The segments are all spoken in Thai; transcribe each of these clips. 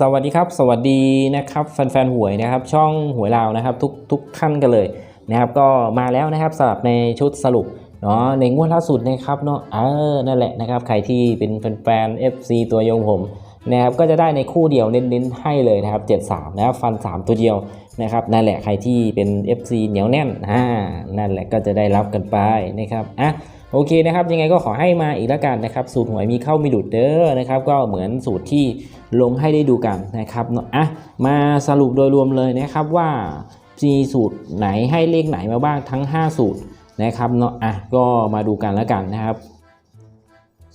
สวัสดีครับ สวัสดีนะครับแฟนๆหวยนะครับ ช่องหวยลาวนะครับ ทุกทุกท่านกันเลยนะครับ ก็มาแล้วนะครับสำหรับในชุดสรุปเนาะในงวดล่าสุดนะครับเนาะเออนั่นแหละนะครับ ใครที่เป็นแฟนๆ FC ตัวยงผมนะครับก็จะได้ในคู่เดียวเน้นๆให้เลยนะครับ 73 นะครับฟัน 3 ตัวเดียวนะครับนั่นแหละใครที่เป็น FC เหนียวแน่นอ่านั่นแหละก็จะได้รับกันไปนะครับอะ โอเคนะครับ ยังไงก็ขอให้มาอีกแล้วกันนะครับ สูตรหวยมีเข้ามีหลุดเด้อนะครับ ก็เหมือนสูตรที่ลงให้ได้ดูกันนะครับเนาะอะมาสรุปโดยรวมเลยนะครับว่ามีสูตรไหนให้เลขไหนมาบ้างทั้ง 5 สูตรนะครับเนาะอะก็มาดูกันแล้วกันนะครับ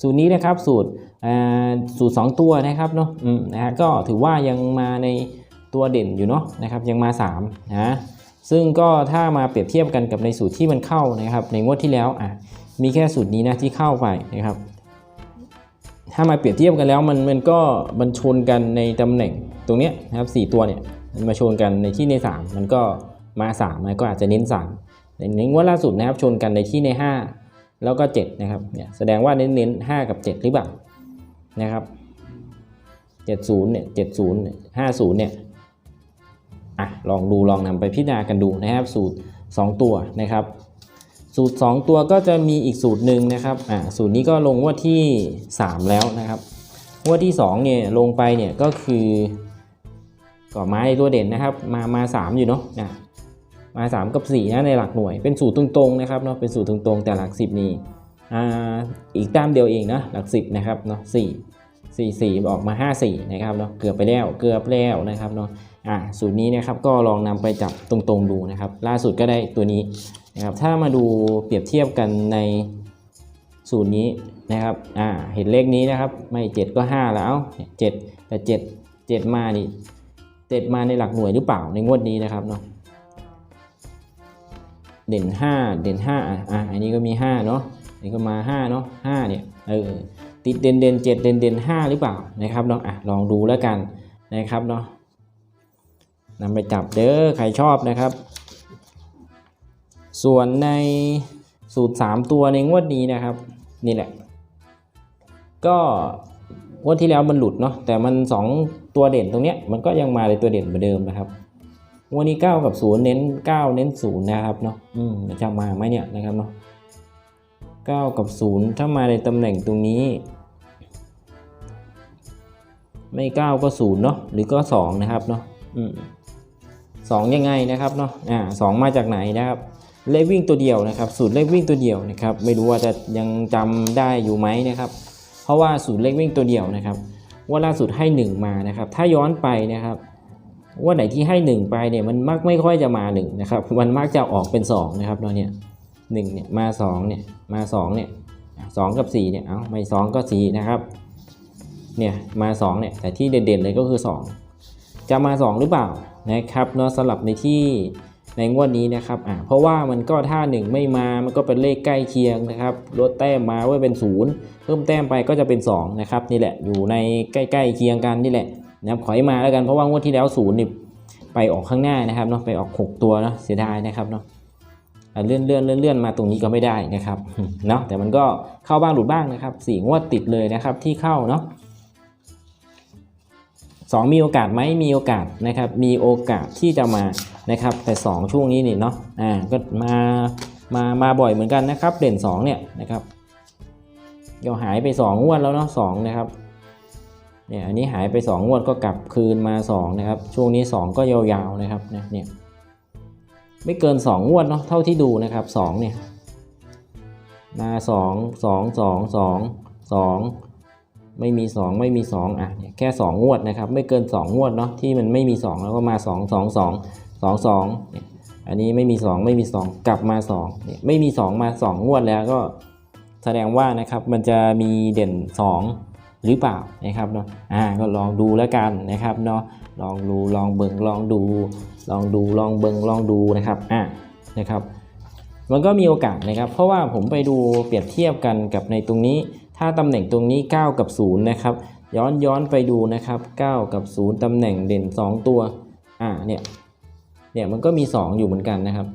สูตรนี้นะครับสูตรอ่าสูตร 2 ตัวนะครับเนาะอืมนะฮะก็ถือว่ายังมาในตัวเด่นอยู่เนาะนะครับยังมา3นะซึ่งก็ถ้ามาเปรียบเทียบกันกับในสูตรที่มันเข้านะครับ ในงวดที่แล้วอะ มีแค่สูตรนี้นะที่เข้าไปนะครับ ถ้ามาเปรียบเทียบกันแล้วมันมันก็มันชนกันในตำแหน่งตรงเนี้ยนะครับสตัวเนี่ยมันมาชนกันในที่ใน 3 มันก็มา 3 มันก็อาจจะเน้น3ในในงวดล่าสุดนะครับชนกันในที่ใน 5 แล้วก็ 7 นะครับเนี่ยแสดงว่าเน้นเน้น5กับ 7 หรือเปล่านะครับ70เนี่ย70เนี่ย50เนี่ยอะลองดูลองนำไปพิจารณากันดูนะครับสูตร 2 ตัวนะครับ สูตร 2 ตัวก็จะมีอีกสูตรหนึ่งนะครับอ่าสูตรนี้ก็ลงว่าที่ 3 แล้วนะครับว่าที่2เนี่ยลงไปเนี่ยก็คือก็ไม้ตัวเด่นนะครับ มามา 3 อยู่เนาะนะมา 3 กับ4นะในหลักหน่วยเป็นสูตรตรงๆนะครับเนาะเป็นสูตรตรงๆ แต่หลัก 10 นี่อ่าอีกต้มเดียวเองนะหลัก 10 นะครับเนาะ4 4 4ออกมา 5 4 นะครับเนาะเกือบไปแล้วเกือบแล้วนะครับเนาะ อ่าสูตรนี้นะครับก็ลองนำไปจับตรงๆดูนะครับ ล่าสุดก็ได้ตัวนี้นะครับถ้ามาดูเปรียบเทียบกันในสูตรนี้นะครับอ่าเห็นเลขนี้นะครับ ไม่ 7 ก็ 5 แล้วเจ็ดแต่7 7มานี่เจ็ดมาในหลักหน่วยหรือเปล่าในงวดนี้นะครับเนาะเด่น 5 เด่น 5 อะอะอันนี้ก็มี 5 เนาะอันนี้ก็มา 5 เนาะ5เนี่ยเออติดเด่นเด่นเจ็ดเด่นเด่น5หรือเปล่านะครับเนาะอะลองดูแล้วกันนะครับเนาะ นำไปจับเด้อใครชอบนะครับ ส่วนในสูตร 3 ตัวในงวดนี้นะครับ นี่แหละ ก็งวดที่แล้วมันหลุดเนาะแต่มัน 2 ตัวเด่นตรงเนี้ยมันก็ยังมาในตัวเด่นเหมือนเดิมนะครับงวดนี้ 9 กับ 0 เน้น 9 เน้น 0 นะครับเนาะอืมจะมาไหมเนี่ยนะครับเนาะ9 กับ 0 ถ้ามาในตำแหน่งตรงนี้ ไม่ 9 ก็ 0 เนาะหรือก็ 2 นะครับเนาะอืม สองยังไงนะครับเนาะอ่าสองมาจากไหนนะครับเลขวิ่งตัวเดียวนะครับ สูตรเลขวิ่งตัวเดียวนะครับ ไม่รู้ว่าจะยังจำได้อยู่ไหมนะครับ เพราะว่าสูตรเลขวิ่งตัวเดียวนะครับ ว่าล่าสุดให้ 1 มานะครับ ถ้าย้อนไปนะครับ ว่าไหนที่ให้ 1 ไปเนี่ยมันมักไม่ค่อยจะมา1นะครับมันมักจะออกเป็น 2 นะครับเนาเนี่ยหนึ่งเนี่ยมา2เนี่ยมา2เนี่ยสองกับ4เนี่ยเอาไม่2ก็4นะครับเนี่ยมา2เนี่ยแต่ที่เด่นๆเลยก็คือ 2 จะมา 2 หรือเปล่า นะครับเนาะสลับในที่ในงวดนี้นะครับอ่าเพราะว่ามันก็ถ้า 1 ไม่มามันก็เป็นเลขใกล้เคียงนะครับลดแต้มมาไว้เป็น 0 เพิ่มแต้มไปก็จะเป็น2นะครับนี่แหละอยู่ในใกล้ๆเคียงกันนี่แหละนะครับขอให้มาแล้วกันเพราะว่างวดที่แล้ว0นี่ไปออกข้างหน้านะครับเนาะไปออก 6 ตัวเนาะเสียดายนะครับเนาะเลื่อนเลื่อนเลื่อนเลื่อนมาตรงนี้ก็ไม่ได้นะครับเนาะแต่มันก็เข้าบ้างหลุดบ้างนะครับสี่งวดติดเลยนะครับที่เข้าเนาะ สองมีโอกาสไหมมีโอกาสนะครับ มีโอกาสที่จะมานะครับ แต่ 2 ช่วงนี้นี่เนาะอ่าก็มามามาบ่อยเหมือนกันนะครับ เด่น 2 เนี่ยนะครับเดี๋ยวหายไป 2 งวดแล้วเนาะสนะครับเนี่ยอันนี้หายไป 2 งวดก็กลับคืนมา 2 นะครับ ช่วงนี้ 2 ก็ยาวๆนะครับเนี่ยเนี่ยไม่เกิน 2 งวดเนาะเท่าที่ดูนะครับ2เนี่ยมา2 2 2 2 2 ไม่มี 2 ไม่มี 2 อะเนี่ยแค่ 2 งวดนะครับ ไม่เกิน 2 งวดเนาะที่มันไม่มี 2 แล้วก็มา 2 2 2 2 2เนี่ยอันนี้ไม่มี 2 ไม่มี 2 กลับมา2เนี่ยไม่มี 2 มา 2 งวดแล้วก็แสดงว่านะครับมันจะมีเด่น 2 หรือเปล่านะครับเนาะอ่าก็ลองดูแล้วกันนะครับเนาะลองดูลองเบิ่งลองดู ลองดูลองเบิ่งลองดูนะครับอ่านะครับมันก็มีโอกาสนะครับ เพราะว่าผมไปดูเปรียบเทียบกันกับในตรงนี้ ถ้าตำแหน่งตรงนี้ 9 กับ 0 นะครับ ย้อนย้อนไปดูนะครับ 9 กับ 0 ตำแหน่งเด่น 2 ตัว อ่า เนี่ย เนี่ยมันก็มี 2 อยู่เหมือนกันนะครับ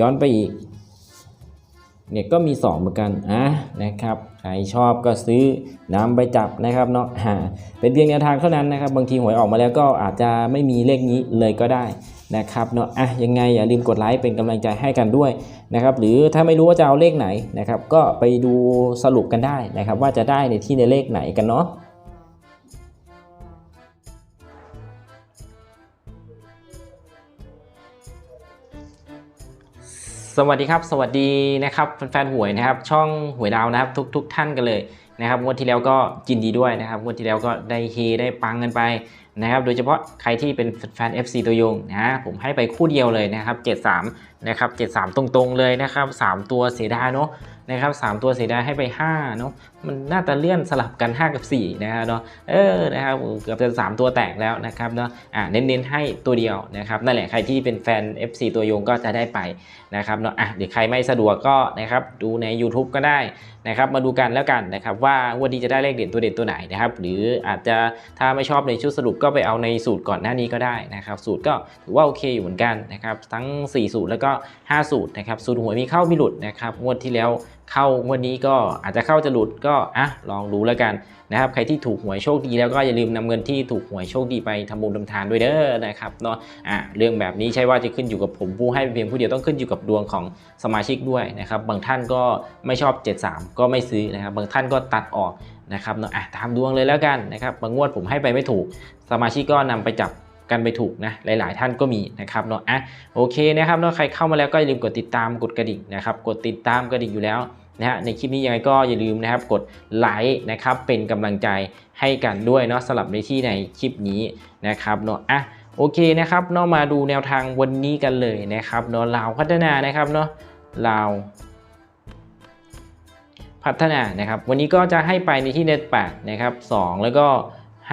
ย้อนไปอีก เนี่ยก็มี 2 เหมือนกัน อะ นะครับ ใครชอบก็ซื้อนำไปจับนะครับเนาะอ่าเป็นเพียงแนวทางเท่านั้นนะครับ บางทีหวยออกมาแล้วก็อาจจะไม่มีเลขนี้เลยก็ได้ นะครับเนาะอะยังไงอย่าลืมกดไลค์เป็นกำลังใจให้กันด้วยนะครับหรือถ้าไม่รู้ว่าจะเอาเลขไหนนะครับก็ไปดูสรุปกันได้นะครับว่าจะได้ในที่ในเลขไหนกันเนาะสวัสดีครับ สวัสดีนะครับแฟนๆหวยนะครับ ช่องหวยดาวนะครับ ทุกทุกท่านกันเลยนะครับงวดที่แล้วก็ยินดีด้วยนะครับงวดที่แล้วก็ได้เฮได้ปังกันไป นะครับโดยเฉพาะใครที่เป็นแฟน FC ตัวยงนะผมให้ไปคู่เดียวเลยนะครับ 73 นะครับ 73 ตรงๆเลยนะครับ 3 ตัวเสียดายเนาะนะครับ3ตัวเสียดายให้ไป5เนาะมันน่าจะเลื่อนสลับกัน 5 กับ 4 นะครับเนาะเออนะครับเกือบจะ 3 ตัวแตกแล้วนะครับเนาะอ่าเน้นๆให้ตัวเดียวนะครับนั่นแหละใครที่เป็นแฟน FC ตัวยงก็จะได้ไปนะครับเนาะอะเดี๋ยวใครไม่สะดวกก็นะครับดูใน YouTube ก็ได้นะครับมาดูกันแล้วกันนะครับว่าวันนี้จะได้เลขเด่นตัวเด่นตัวไหนนะครับหรืออาจจะถ้าไม่ชอบในชุดสรุปก็ไปเอาในสูตรก่อนหน้านี้ก็ได้นะครับ สูตรก็ถือว่าโอเคอยู่เหมือนกันนะครับ ทั้ง 4 สูตรแล้วก็ 5 สูตรนะครับ สูตรหวยมีเข้ามีหลุดนะครับ งวดที่แล้วเข้างวดนี้ก็อาจจะเข้าจะหลุดก็อะลองดูแล้วกันนะครับ ใครที่ถูกหวยโชคดีแล้วก็อย่าลืมนำเงินที่ถูกหวยโชคดีไปทำบุญทำทานด้วยเด้อนะครับเนาะอะเรื่องแบบนี้ใช่ว่าจะขึ้นอยู่กับผมผู้ให้เพียงผู้เดียวต้องขึ้นอยู่กับดวงของสมาชิกด้วยนะครับ บางท่านก็ไม่ชอบ 73 ก็ไม่ซื้อนะครับ บางท่านก็ตัดออกนะครับเนาะอะตามดวงเลยแล้วกันนะครับบางงวดผมให้ไปไม่ถูก สมาชิกก็นำไปจับ กันไปถูกนะหลาย ๆ ท่านก็มีนะครับเนาะอะโอเคนะครับเนาะใครเข้ามาแล้วก็อย่าลืมกดติดตามกดกระดิ่งนะครับกดติดตามกระดิ่งอยู่แล้วนะฮะในคลิปนี้ยังไงก็อย่าลืมนะครับกดไลค์นะครับเป็นกำลังใจให้กันด้วยเนาะสำหรับในที่ในคลิปนี้นะครับเนาะอะโอเคนะครับเนาะมาดูแนวทางวันนี้กันเลยนะครับเนาะลาวพัฒนานะครับเนาะลาวพัฒนานะครับ วันนี้ก็จะให้ไปในที่เน็ต8นะครับ2แล้วก็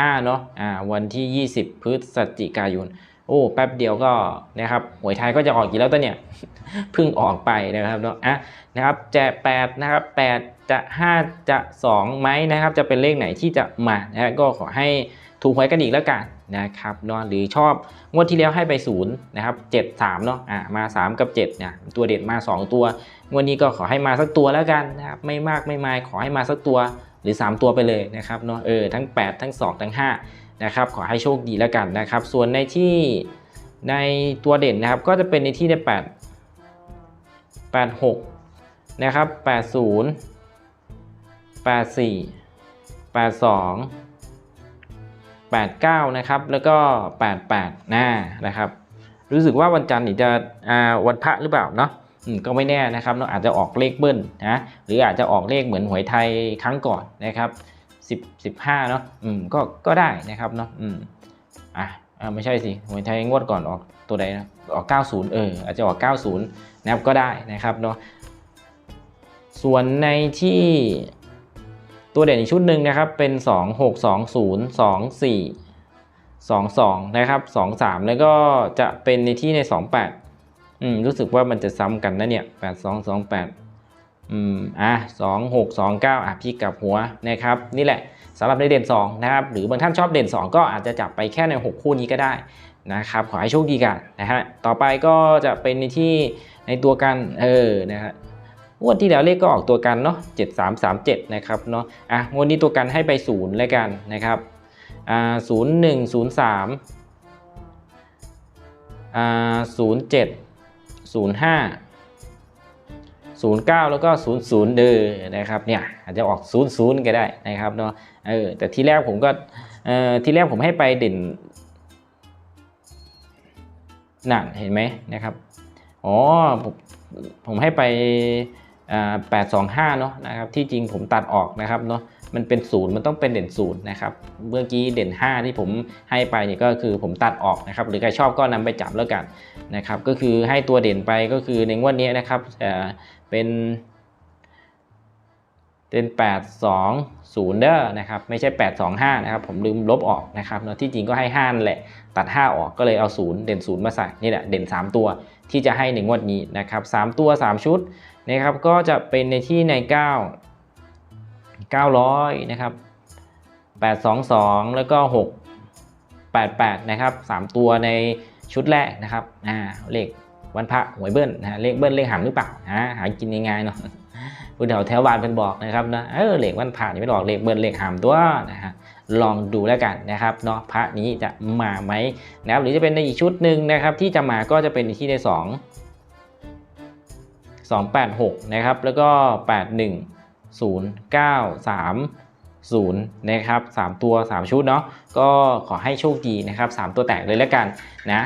5เนาะอ่าวันที่ 20 พฤศจิกายน โอ้แป๊บเดียวก็นะครับหวยไทยก็จะออกกี่แล้วตอนเนี่ยเพิ่งออกไปนะครับเนาะอะนะครับจะ8นะครับ8 จะ 5 จะ2ไหมนะครับ จะเป็นเลขไหนที่จะมานะฮะก็ขอให้ถูกหวยกันอีกแล้วกัน นะครับเนาะหรือชอบงวดที่แล้วให้ไป0นะครับ7 3เนาะอะมา 3 กับ 7เนี่ยตัวเด็ดมา 2 ตัว งวดนี้ก็ขอให้มาสักตัวแล้วกันนะครับไม่มากไม่มายขอให้มาสักตัวหรือ 3 ตัวไปเลยนะครับเนาะเออทั้ง 8 ทั้ง 2 ทั้ง5นะครับขอให้โชคดีแล้วกันนะครับส่วนในที่ในตัวเด่นนะครับก็จะเป็นในที่ใน8 86นะครับ80 84 82 89 นะครับ แล้วก็ 88นะนะครับ รู้สึกว่าวันจันทร์นี่จะวันพระหรือเปล่าเนาะก็ไม่แน่นะครับเนาะอาจจะออกเลขเบิ้ลนะหรืออาจจะออกเลขเหมือนหวยไทยครั้งก่อนนะครับ10 15เนาะอืมก็ก็ได้นะครับเนาะอืมอะอ่าไม่ใช่สิหวยไทยงวดก่อนออกตัวใดนะออก 90 เอออาจจะออก 90 นะครับก็ได้นะครับเนาะส่วนในที่ ตัวเด่นอีกชุดหนึ่งนะครับเป็น 2 6 2 0 2 4 2 2 นะครับ2 3 แล้วก็จะเป็นในที่ใน 28 อืมรู้สึกว่ามันจะซ้ำกันนะเนี่ย 8 2 2 8 อืมอะ2 6 2 9 อะพี่กลับหัวนะครับ นี่แหละสำหรับในเด่น 2 นะครับ หรือบางท่านชอบเด่น 2 ก็อาจจะจับไปแค่ใน 6 คู่นี้ก็ได้นะครับ ขอให้โชคดีกันนะฮะต่อไปก็จะเป็นในที่ในตัวกันเออนะฮะ งวดที่แล้วเลขก็ออกตัวกันเนาะ7337 นะครับเนาะอะงวดนี้ตัวกันให้ไป 0 แล้วกันนะครับอ่าศูนย์หนึ่งศูนย์สามอ่าศูนย์เจ็ดศูนย์ห้าศูนย์เก้าแล้วก็ศูนย์ศูนย์เดอนะครับเนี่ยอาจจะออกศูนย์ศูนย์ก็ได้นะครับเนาะเออแต่ที่แรกผมก็เอ่อที่แรกผมให้ไปเด่นนั่นเห็นไหมนะครับอ๋อผมผมให้ไป อ่าแปดสองห้าเนาะนะครับที่จริงผมตัดออกนะครับเนาะมันเป็นศูนย์มันต้องเป็นเด่นศูนย์นะครับเมื่อกี้เด่น 5 ที่ผมให้ไปเนี่ยก็คือผมตัดออกนะครับหรือใครชอบก็นำไปจับแล้วกันนะครับก็คือให้ตัวเด่นไปก็คือในงวดนี้นะครับเป็น เป็น 8 2 0 เด้อนะครับ ไม่ใช่ 8 2 5 นะครับ ผมลืมลบออกนะครับเนาะที่จริงก็ให้ 5 แหละ ตัด 5 ออกก็เลยเอา 0 เด่น 0 มาใส่ นี่แหละ เด่น 3 ตัวที่จะให้ในงวดนี้นะครับ 3 ตัว 3 ชุดนะครับ ก็จะเป็นในที่ใน 9 900 นะครับ 822 แล้วก็ 688 นะครับ 3 ตัวในชุดแรกนะครับ อ่า เลขวันพระหวยเบิ้ลนะฮะเลขเบิ้ลเลขหามหรือเปล่า อ่า หากินง่ายๆเนาะ คุณแถวแถวบ้านเพิ่นบอกนะครับนะเออเหล็กมันผ่านไม่บอกเหล็กเบิร์นเหล็กหามตัวนะฮะลองดูแล้วกันนะครับเนาะพระนี้จะมาไหมนะครับหรือจะเป็นในอีกชุดหนึ่งนะครับ ที่จะมาก็จะเป็นที่ในสอง286 นะครับ แล้วก็ 81 0 9 3 0นะครับ 3 ตัว 3 ชุดเนาะก็ขอให้โชคดีนะครับ 3 ตัวแตกเลยแล้วกันนะ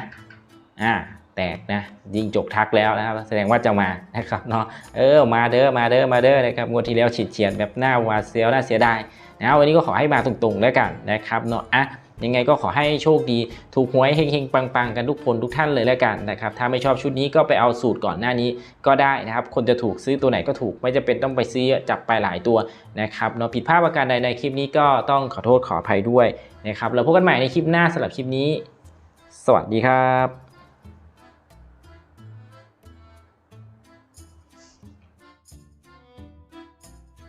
อ่า แตกนะยิงจกทักแล้วนะครับแสดงว่าจะมานะครับเนาะเออมาเด้อมาเด้อมาเด้อนะครับงวดที่แล้วฉิดเฉียดแบบหน้าวาเสียวน่าเสียดายนะวันนี้ก็ขอให้มาตรงๆแล้วกันนะครับเนาะอะยังไงก็ขอให้โชคดี ถูกหวยเฮงๆ ปังๆ กันทุกคนทุกท่านเลยแล้วกันนะครับ ถ้าไม่ชอบชุดนี้ก็ไปเอาสูตรก่อนหน้านี้ก็ได้นะครับ คนจะถูกซื้อตัวไหนก็ถูก ไม่จะเป็นต้องไปซื้อจับไปหลายตัวนะครับเนาะผิดพลาดประการใดในคลิปนี้ก็ต้องขอโทษขออภัยด้วยนะครับ แล้วพบกันใหม่ในคลิปหน้าสำหรับคลิปนี้ สวัสดีครับ